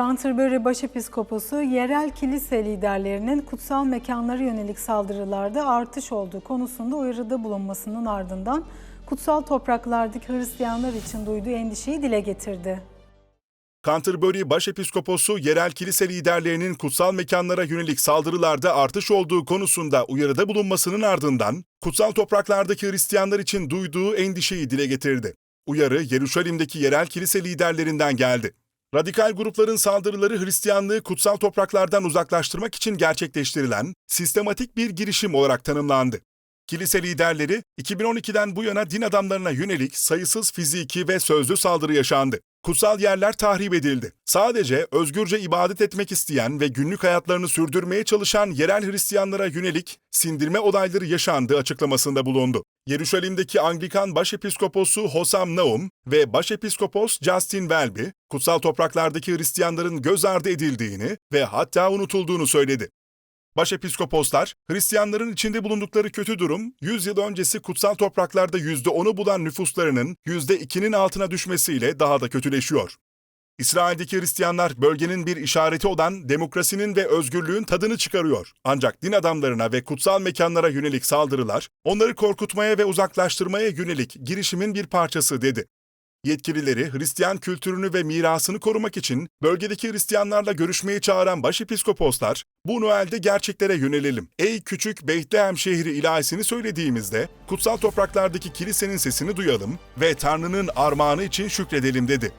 Canterbury Başepiskoposu yerel kilise liderlerinin kutsal mekanlara yönelik saldırılarda artış olduğu konusunda uyarıda bulunmasının ardından kutsal topraklardaki Hristiyanlar için duyduğu endişeyi dile getirdi. Canterbury Başepiskoposu yerel kilise liderlerinin kutsal mekanlara yönelik saldırılarda artış olduğu konusunda uyarıda bulunmasının ardından kutsal topraklardaki Hristiyanlar için duyduğu endişeyi dile getirdi. Uyarı Yeruşalim'deki yerel kilise liderlerinden geldi. Radikal grupların saldırıları Hristiyanlığı kutsal topraklardan uzaklaştırmak için gerçekleştirilen sistematik bir girişim olarak tanımlandı. Kilise liderleri 2012'den bu yana din adamlarına yönelik sayısız fiziki ve sözlü saldırı yaşandı. Kutsal yerler tahrip edildi. Sadece özgürce ibadet etmek isteyen ve günlük hayatlarını sürdürmeye çalışan yerel Hristiyanlara yönelik sindirme olayları yaşandığı açıklamasında bulundu. Yeruşalim'deki Anglikan Başepiskoposu Hosam Naum ve Başepiskopos Justin Welby, kutsal topraklardaki Hristiyanların göz ardı edildiğini ve hatta unutulduğunu söyledi. Başepiskoposlar, Hristiyanların içinde bulundukları kötü durum, 100 yıl öncesi kutsal topraklarda %10'u bulan nüfuslarının %2'nin altına düşmesiyle daha da kötüleşiyor. İsrail'deki Hristiyanlar bölgenin bir işareti olan demokrasinin ve özgürlüğün tadını çıkarıyor. Ancak din adamlarına ve kutsal mekanlara yönelik saldırılar, onları korkutmaya ve uzaklaştırmaya yönelik girişimin bir parçası dedi. Yetkilileri Hristiyan kültürünü ve mirasını korumak için bölgedeki Hristiyanlarla görüşmeye çağıran başepiskoposlar, bu Noel'de gerçeklere yönelelim. Ey küçük Beytlehem şehri ilahisini söylediğimizde kutsal topraklardaki kilisenin sesini duyalım ve Tanrı'nın armağanı için şükredelim dedi.